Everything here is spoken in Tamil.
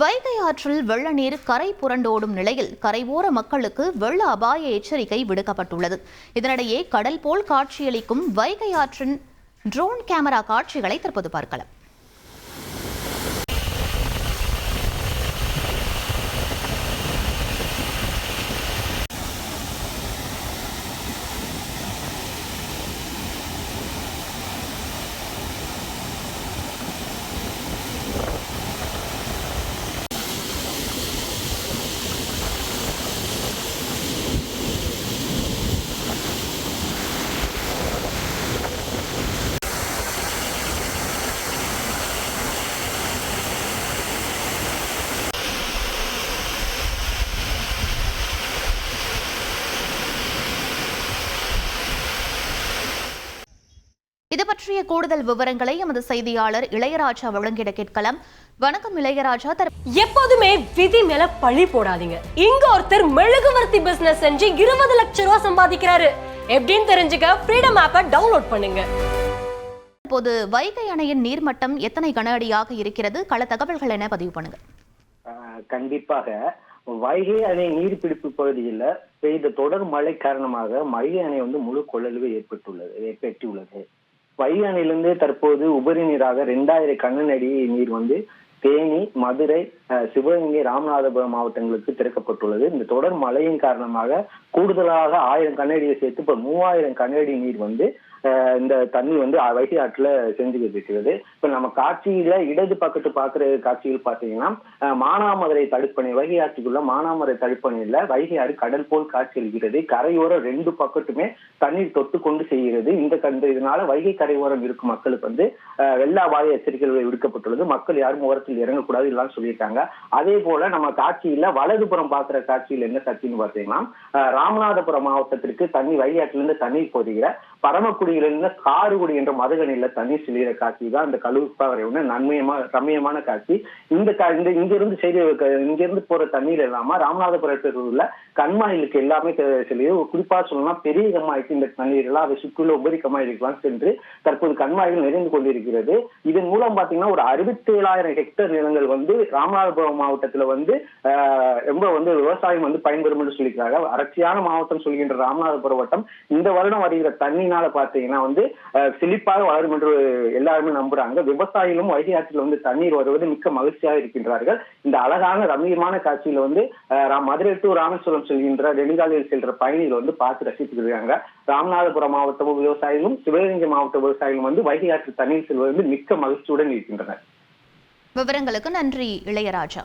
வைகை ஆற்றில் வெள்ள நீர் கரை புரண்டோடும் நிலையில் கரைவோர மக்களுக்கு வெள்ள அபாய எச்சரிக்கை விடுக்கப்பட்டுள்ளது. இதனிடையே கடல் போல் காட்சியளிக்கும் வைகை ஆற்றின் ட்ரோன் கேமரா காட்சிகளை தற்போது பார்க்கலாம். இது பற்றிய கூடுதல் விவரங்களை எமது செய்தியாளர் இளையராஜா வழங்கிட கேட்கலாம். வணக்கம் இளையராஜா. தர எப்போதுமே விதி மேல பழி போடாதீங்க. இங்க ஒருத்தர் மெழுகுவர்த்தி பிசினஸ் செஞ்சு இருபது லட்சம் ரூபாய் சம்பாதிக்கிறாரு. எப்படின்னு தெரிஞ்சுக்க ஃப்ரீடம் ஆப்பை டவுன்லோட் பண்ணுங்க. இப்போது வைகை அணையின் நீர்மட்டம் எத்தனை கன அடியாக இருக்கிறது? கள தகவல்கள் என பதிவு பண்ணுங்க. ஆஹ் கண்டிப்பாக. வைகை அணை நீர்பிடிப்பு பகுதியில் பெய்த தொடர் மழை காரணமாக வைகை அணை வந்து முழு கொள்ளளவு ஏற்பட்டுள்ளது ஏற்பட்டுள்ளது. வைகை அணையிலிருந்து தற்போது உபரி நீராக ரெண்டாயிரம் கண்ணனடி நீர் வந்து தேனி மதுரை சிவகங்கை ராமநாதபுரம் மாவட்டங்களுக்கு திறக்கப்பட்டுள்ளது. இந்த தொடர் மழையின் காரணமாக கூடுதலாக ஆயிரம் கண்ணடியை சேர்த்து இப்ப மூவாயிரம் கண்ணடி நீர் வந்து ஆஹ் இந்த தண்ணி வந்து வைகை ஆற்றுல செஞ்சுக்கிட்டு இருக்கிறது. இப்ப நம்ம காட்சியில இடது பக்கத்து பாக்குற காட்சிகள் பாத்தீங்கன்னா மானாமதுரை தடுப்பணை வைகை ஆற்றுக்குள்ள மானாமதுரை தடுப்பணையில வைகை ஆறு கடல் போல் காட்சியளிக்கிறது கரையோரம் ரெண்டு பக்கத்துமே தண்ணீர் தொட்டு கொண்டு செய்கிறது இந்த கண்டு இதனால வைகை கரையோரம் இருக்கும் மக்களுக்கு வந்து வெள்ள அபாய எச்சரிக்கைகள் விடுக்கப்பட்டுள்ளது. மக்கள் யாரும் ஓரத்தில் இறங்கக்கூடாது எல்லாம் சொல்லியிருக்காங்க. அதே போல நம்ம காட்சியில வலதுபுறம் பாக்குற காட்சியில என்ன காட்சின்னு பாத்தீங்கன்னா ராமநாதபுரம் மாவட்டத்திற்கு தண்ணி வைகை இருந்து தண்ணீர் போதுகிற பரமக்குடியிலிருந்து காருகுடி என்ற மதுகனில தண்ணீர் செல்கிற காட்சி தான் அந்த கழுவுப்பாறை ஒண்ணு நன்மையமா ரம்மியமான காட்சி. இந்த இந்த இங்க இருந்து செய்தி இங்க இருந்து போற தண்ணீர் இல்லாம ராமநாதபுரத்தில் உள்ள கண்மாயிலுக்கு எல்லாமே செ- செல்லுது குறிப்பா சொல்லணும்னா பெரிய கம்மாய்க்கு இந்த தண்ணீர் எல்லாம் அதை சுற்றியுள்ள உபரி கம்மாயிலுக்கெல்லாம் சென்று தற்போது கண்மாய்கள் நிறைந்து கொண்டிருக்கிறது. இதன் மூலம் பாத்தீங்கன்னா ஒரு அறுபத்தி ஏழாயிரம் ஹெக்டேர் நிலங்கள் வந்து ராமநாத ராமநாதபுரம் மாவட்டத்துல வந்து ரொம்ப வந்து விவசாயம் வந்து பயன்பெறும் என்று சொல்லிக்கிறாங்க வறட்சியான மாவட்டம் சொல்கின்ற ராமநாதபுரம் வட்டம் இந்த வருடம் வருகிற தண்ணினால பாத்தீங்கன்னா வந்து செழிப்பாக வளரும் என்று எல்லாருமே நம்புறாங்க. விவசாயிகளும் வைகை ஆற்றில் வந்து தண்ணீர் வருவது மிக்க மகிழ்ச்சியாக இருக்கின்றார்கள். இந்த அழகான ரம்மியமான காட்சியில வந்து மதுரை டு ராமேஸ்வரம் செல்கின்ற நெடுங்காலில் செல்ற பயணிகள் வந்து பார்த்து ரசித்துட்டு இருக்காங்க ராமநாதபுரம் மாவட்ட விவசாயிகளும் சிவகங்கை மாவட்ட விவசாயிகளும் வந்து வைகை ஆற்று தண்ணீர் செல்வது வந்து மிக்க மகிழ்ச்சியுடன் இருக்கின்றனர். விவரங்களுக்கு நன்றி இளையராஜா.